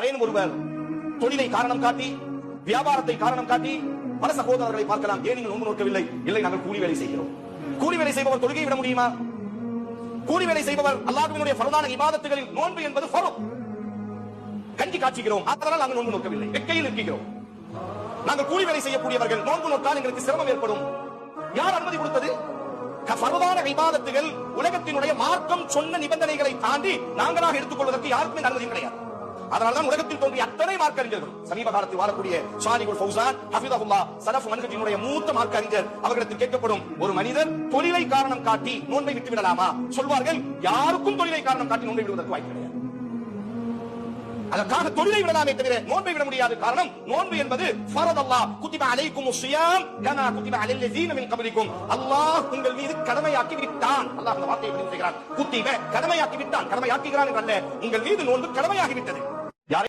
யாரேனும் ஒருவர் தொழிலை காரணம் காட்டி வியாபாரத்தை காரணம் காட்டி பல சகோதரர்களை பார்க்கலாம். ஏன் நீங்கள் நோன்பு நோக்கவில்லை? இல்லை நாங்கள் கூலி வேலை செய்கிறோம். கூலி வேலை செய்பவர் தொழுகை விட முடியுமா? கூலி வேலை செய்பவர் அல்லாஹ்வினுடைய பரதான இபாதத்துகளில் நோன்பு என்பது ஃபரத். கஞ்சி காட்சிக்கிறோம் அதனால் நாங்கள் நோன்பு நோக்கவில்லை. வெக்கையில் இருக்கிறோம் நாங்கள் கூலி வேலை செய்யக்கூடியவர்கள் நோன்பு நோக்கால் எங்களுக்கு சிரமம் ஏற்படும். யார் அனுமதி கொடுத்தது? க- விவாதத்துகள் இபாதத்துகள் உலகத்தினுடைய மார்க்கம் சொன்ன நிபந்தனைகளை தாண்டி நாங்களாக எடுத்துக்கொள்வதற்கு யாருக்குமே அனுமதி கிடையாது. அதனால்தான் உலகத்தில் தோன்றிய அத்தனை மார்க்க அறிஞர்கள் சமீப காலத்தில் வாழக்கூடிய ஷாரிகுல் ஃபௌசான் ஹஃபிதஹுல்லா சலஃப் மன்ஹஜினுடைய மூத்த மார்க்க அறிஞர் அவர்களிடத்தில் கேட்கப்படும் ஒரு மனிதர் தொழிலை காரணம் காட்டி நோன்பை விட்டு விடலாமா? சொல்வார்கள் யாருக்கும் தொழிலை காரணம் காட்டி நோன்பை விடுவதற்கு வாய்ப்பு கிடையாது. அதற்காக தொழிலை விடலாமே தவிர நோன்பை விட முடியாது. காரணம் நோன்பு என்பது ஃபரத் அல்லாஹ் குத்திப அலைக்கும் சுயாம் கனா குத்திப அலல் மின் கபலிக்கும். அல்லாஹ் உங்கள் மீது கடமையாக்கி விட்டான். அல்லாஹ் அந்த வார்த்தையை பதிவு செய்கிறான் குத்திப கடமையாக்கி விட்டான். கடமையாக்குகிறான் என்றல்ல உங்கள் மீது நோன்பு கடமையாகி விட்டது